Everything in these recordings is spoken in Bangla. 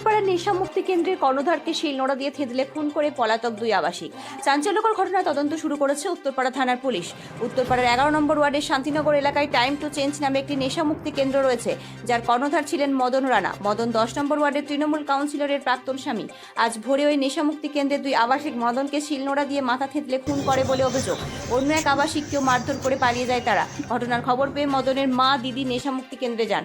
উত্তরপাড়ার নেশামুক্তি কেন্দ্রের কর্ণধারকে শিলনোড়া দিয়ে থেদলে খুন করে পলাতক দুই আবাসিক। চাঞ্চল্যকর ঘটনায় তদন্ত শুরু করেছে উত্তরপাড়া থানার পুলিশ। উত্তরপাড়ার এগারো নম্বর ওয়ার্ডের শান্তিনগর এলাকায় টাইম টু চেঞ্জ নামে একটি নেশামুক্তি কেন্দ্র রয়েছে, যার কর্ণধার ছিলেন মদন রানা। মদন দশ নম্বর ওয়ার্ডের তৃণমূল কাউন্সিলরের প্রাক্তন স্বামী। আজ ভোরে ওই নেশামুক্তি কেন্দ্রের দুই আবাসিক মদনকে শিলনোড়া দিয়ে মাথা থেতলে খুন করে বলে অভিযোগ। অন্য এক আবাসিককেও মারধর করে পালিয়ে যায় তারা। ঘটনার খবর পেয়ে মদনের মা দিদি নেশামুক্তি কেন্দ্রে যান।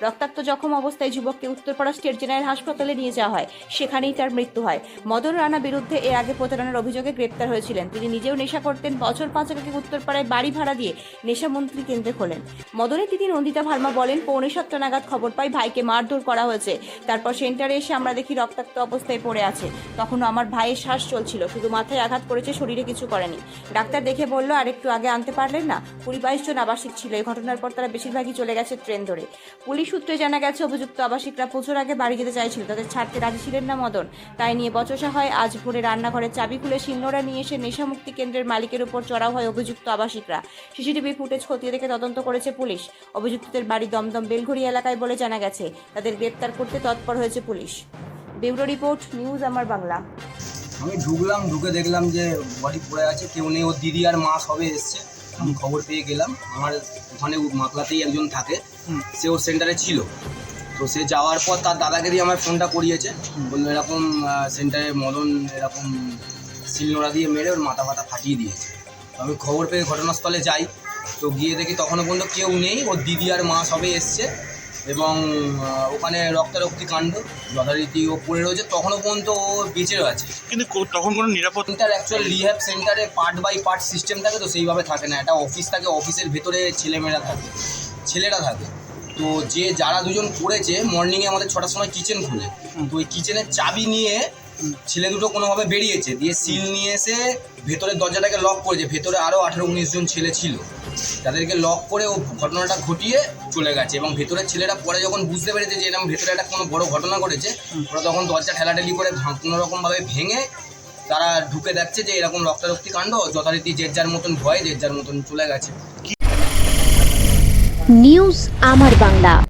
রক্তাক্ত জখম অবস্থায় যুবককে উত্তরপাড়া স্টেট জেনারেল হাসপাতালে নিয়ে যাওয়া হয়। সেখানেই তার মৃত্যু হয়। মদন রানা বিরুদ্ধে এর আগে প্রতারণার অভিযোগে গ্রেপ্তার হয়েছিলেন। তিনি নিজেও নেশা করতেন। বছর পাঁচ আগে উত্তরপাড়ায় বাড়ি ভাড়া দিয়ে নেশামন্ত্রী কেন্দ্রে খোলেন। মদনের দিদি নন্দিতা ভার্মা বলেন, পৌনে সাতটা নাগাদ খবর পাই ভাইকে মারধর করা হয়েছে। তারপর সেন্টারে এসে আমরা দেখি রক্তাক্ত অবস্থায় পড়ে আছে। তখনও আমার ভাইয়ের শ্বাস চলছিল। শুধু মাথায় আঘাত করেছে, শরীরে কিছু করেনি। ডাক্তার দেখে বলল আর একটু আগে আনতে পারলেন না? কুড়ি বাইশ জন আবাসিক ছিল। এই ঘটনার পর তারা বেশিরভাগই চলে গেছে ট্রেন ধরে। পুলিশ সূত্রে জানা গেছে, অভিযুক্ত আবাসিকরা পুজোর আগে বাড়ি যেতে চাইছিল। তাদের ছাড়তে রাজি ছিলেন না মদন। তাই নিয়ে বচসা হয়। আজ ভোরে রান্নাঘরের চাবি খুলে শিলনোড়া নিয়ে এসে নেশামুক্তি কেন্দ্রের মালিকের উপর চড়াও হয় অভিযুক্ত আবাসিকরা। সিসিটিভি ফুটেজ খতিয়ে দেখে তদন্ত করেছে পুলিশ। অভিযুক্তদের বাড়ি দমদম বেলঘড়ি এলাকায় বলে জানা গেছে, তাদের গ্রেপ্তার করতে তৎপর হয়েছে পুলিশ। ব্যুরো রিপোর্ট, নিউজ আমার বাংলা। আমি ঢুকলাম, ঢুকে দেখলাম যে বডি পড়ে আছে। কেউ নেই, ওর দিদি আর মা সবে এসছে। আমি খবর পেয়ে গেলাম। আমার ওখানে মাতলাতেই একজন থাকে। সে ওর সেন্টারে ছিল। তো সে যাওয়ার পর তার দাদাকে দিয়ে আমার ফোনটা করিয়েছে। বলল এরকম সেন্টারে মদন এরকম শিলনোড়া দিয়ে মেরে ওর মাথা ফাতা ফাটিয়ে দিয়েছে। তো আমি খবর পেয়ে ঘটনাস্থলে যাই। তো গিয়ে দেখি তখনও পর্যন্ত কেউ নেই। ওর দিদি আর মা সবে এসছে। এবং ওখানে রক্তারক্তি কাণ্ড যথারীতি ও পড়ে রয়েছে। তখনও পর্যন্ত ও বেঁচে আছে কিন্তু তখন কোনো নিরাপদ সেন্টার অ্যাকচুয়াল রিহ্যাব সেন্টারে পার্ট বাই পার্ট সিস্টেম থাকে তো সেইভাবে থাকে না। এটা অফিস থাকে অফিসের ভেতরে ছেলেমেয়েরা থাকে ছেলেরা থাকে। তো যে যারা দুজন করেছে মর্নিংয়ে আমাদের ছটার সময় কিচেন খুলে। তো ওই কিচেনের চাবি নিয়ে ছেলে দুটো কোনোভাবে বেরিয়েছে, দিয়ে সিল নিয়ে এসে ভেতরের দরজাটাকে লক করেছে। ভেতরে আরও আঠেরো উনিশ জন ছেলে ছিল। তাদেরকে লক করে ও ঘটনাটা ঘটিয়ে চলে গেছে এবং ভেতরের ছেলেরা পরে যখন বুঝতে পেরেছে যে এরকম ভেতরে একটা কোনো বড় ঘটনা ঘটেছে, ওরা তখন দরজা ঠেলাঠেলি করে ভাঙ- কোনোরকমভাবে ভেঙে তারা ঢুকে দেখছে যে এরকম রক্তারক্তি কাণ্ড, যথারীতি যে যার মতন ভয়, যে যার মতন চলে গেছে। নিউজ আমার বাংলা